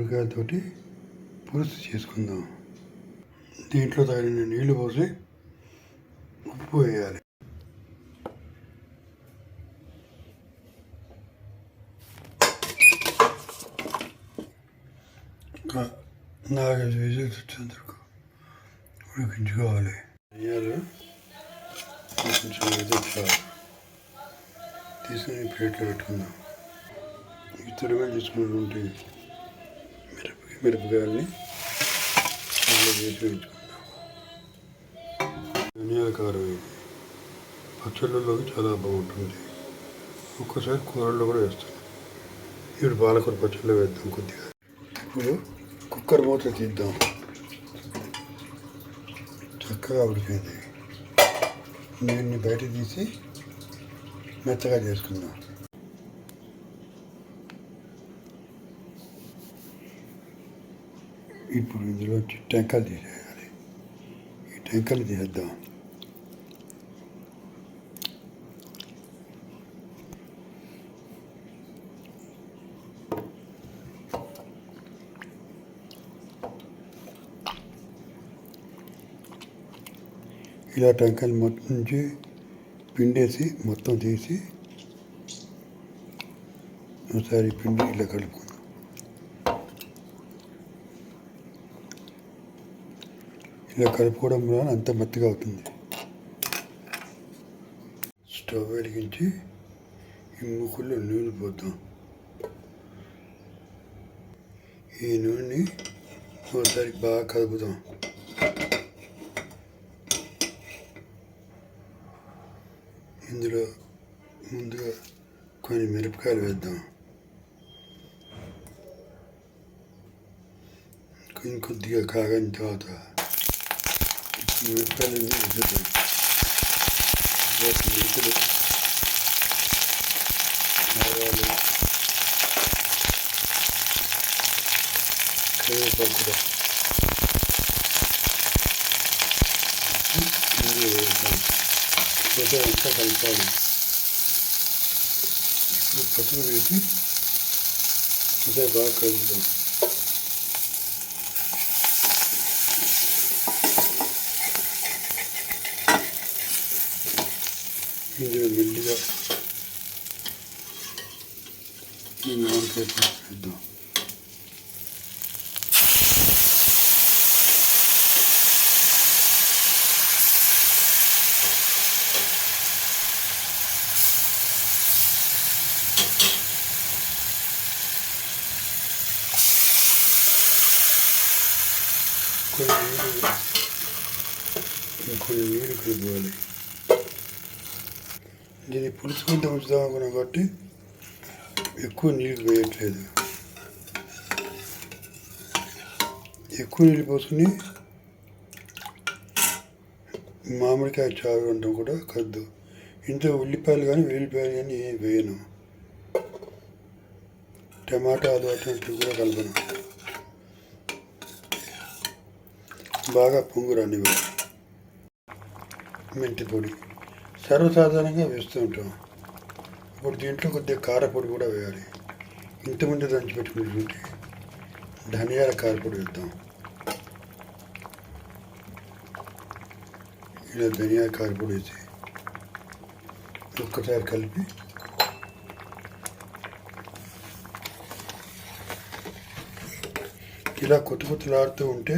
ఉడికాయతోటి పులుసు చేసుకుందాం. దీంట్లో తగిన నీళ్ళు పోసి ఉప్పు వేయాలి. నాలుగైదు విజిల్స్ వచ్చేందుకు ఉడికించుకోవాలి. ధనియాలు కొంచెం ఎదుర్చాలి తీసుకుని ప్లేట్లో పెట్టుకుందాం. ఈ తురిమేలు తీసుకున్నటువంటి మిరపకాయలని అందులో వేసి వేయించుకుందాం ధనియాల కారం ఇది పచ్చళ్ళలోకి చాలా బాగుంటుంది. ఒక్కసారి కూరల్లో కూడా వేస్తాను. ఇప్పుడు పాలకూర పచ్చళ్ళు వేద్దాం కొద్దిగా. ఇప్పుడు కుక్కర్ మూత తీద్దాం. చక్కగా ఉడికింది. నేను బయట తీసి మెత్తగా చేసుకుందాం. ఇప్పుడు ఇందులో టెంకాయలు తీసేయాలి. ఈ టెంకాయలు తీసేద్దాం. ఇలా టెంకాయలు మొత్తం నుంచి పిండేసి మొత్తం తీసి ఒకసారి పిండి ఇలా కలుపుకుందాం. ఇలా కలుపుకోవడం వలన అంత మెత్తగా అవుతుంది. స్టవ్ వెలిగించి ఈ ముక్కుల్లో నూనె పోద్దాం. ఈ నూనెని ఒకసారి బాగా కలుపుదాం. ఇందులో ముందుగా కొన్ని మిరపకాయలు వేద్దాం. ఇంకొద్దిగా కాగని తర్వాత మిరపకాయలు వేద్దాం వాటి మెంతులు ఆవాలు కరివేపాకు కూడా ఇందులో వేద్దాం పోతే అంతా కలపాలి ఇప్పుడు పసుపు వేసి పోతే బాగా కలుపుదాం ఇందులో మెల్లిగా ఈ మామిడికాయ పసుపు వేద్దాం కొన్ని నీళ్ళు ఇంకొన్ని నీళ్ళు కలుపుకోవాలి దీన్ని పులుసు కింద ఉంచుదాం అనుకున్నాం కాబట్టి ఎక్కువ నీళ్ళు వేయట్లేదు. ఎక్కువ నీళ్ళు పోసుకుని మామిడికాయ చారు ఉండడం కూడా కద్దు. ఇంట్లో ఉల్లిపాయలు కానీ వెల్లిపాయలు కానీ ఏం వేయను. టమాటాలు అటువంటివి కూడా కలపను. బాగా పొంగు మెంతి పొడి. సర్వసాధారణంగా వేస్తూ ఉంటాం. ఇప్పుడు దీంట్లో కొద్దిగా కారపొడి కూడా వేయాలి. ఇంతకుముందు దంచి పెట్టుకున్నటువంటి ధనియాల కారపొడి వేద్దాం. ఇలా ధనియాల కారపొడి వేసి ఒక్కసారి కలిపి ఇలా కొత్త కొత్తలాడుతూ ఉంటే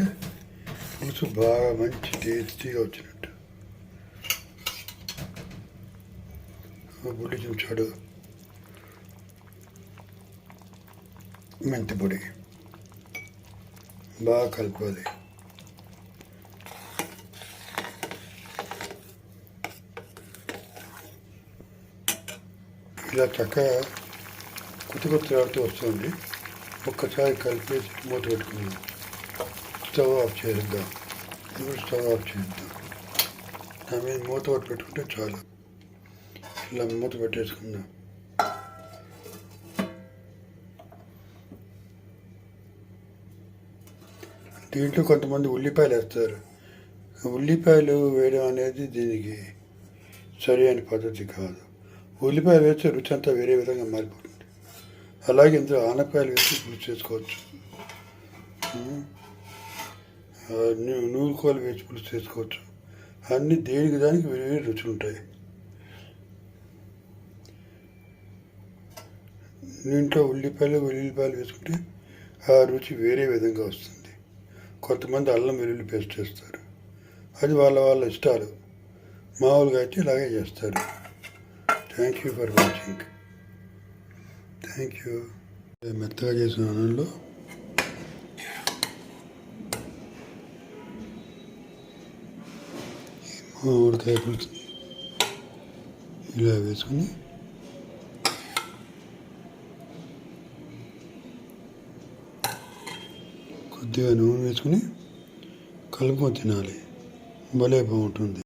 పులుసు బాగా మంచి టేస్టీగా వచ్చినట్టు. బుల్లి చూచాడు మెంతి పొడి బాగా కలుపుకోవాలి. ఇలా చక్కగా కొత్త కొత్తలాడుతూ వస్తుంది ఒక్కసారి కలిపేసి మూత పెట్టుకుందాం. స్టవ్ ఆఫ్ చేద్దాం. ఇప్పుడు స్టవ్ ఆఫ్ చేద్దాం. దాని మీద మూత పెట్టుకుంటే చాలు. ఇలా మూత పెట్టేసుకుందాం దీంట్లో కొంతమంది ఉల్లిపాయలు వేస్తారు. ఉల్లిపాయలు వేయడం అనేది దీనికి సరి అయిన పద్ధతి కాదు. ఉల్లిపాయలు వేస్తే రుచి అంతా వేరే విధంగా మారిపోతుంది. అలాగే ఇందులో ఆనపాయలు వేసి పులుసు చేసుకోవచ్చు. నూ- నూరుకోలు వేసి పులుసు చేసుకోవచ్చు. అన్నీ దేనికి దానికి వేరే వేరే రుచులు ఉంటాయి. దీంట్లో ఉల్లిపాయలు వెల్లుల్లిపాయలు వేసుకుంటే ఆ రుచి వేరే విధంగా వస్తుంది. కొంతమంది అల్లం వెల్లుల్లి పేస్ట్ చేస్తారు. అది వాళ్ళ వాళ్ళ ఇష్టాలు. మామూలుగా అయితే ఇలాగే చేస్తారు. Thank you for watching thank you మెత్తగా చేసిన అన్నంలో మామిడికాయ పులుసు ఇలా వేసుకుని కొద్దిగా నూనె వేసుకుని కలుపుకొని తినాలి. భలే బాగుంటుంది.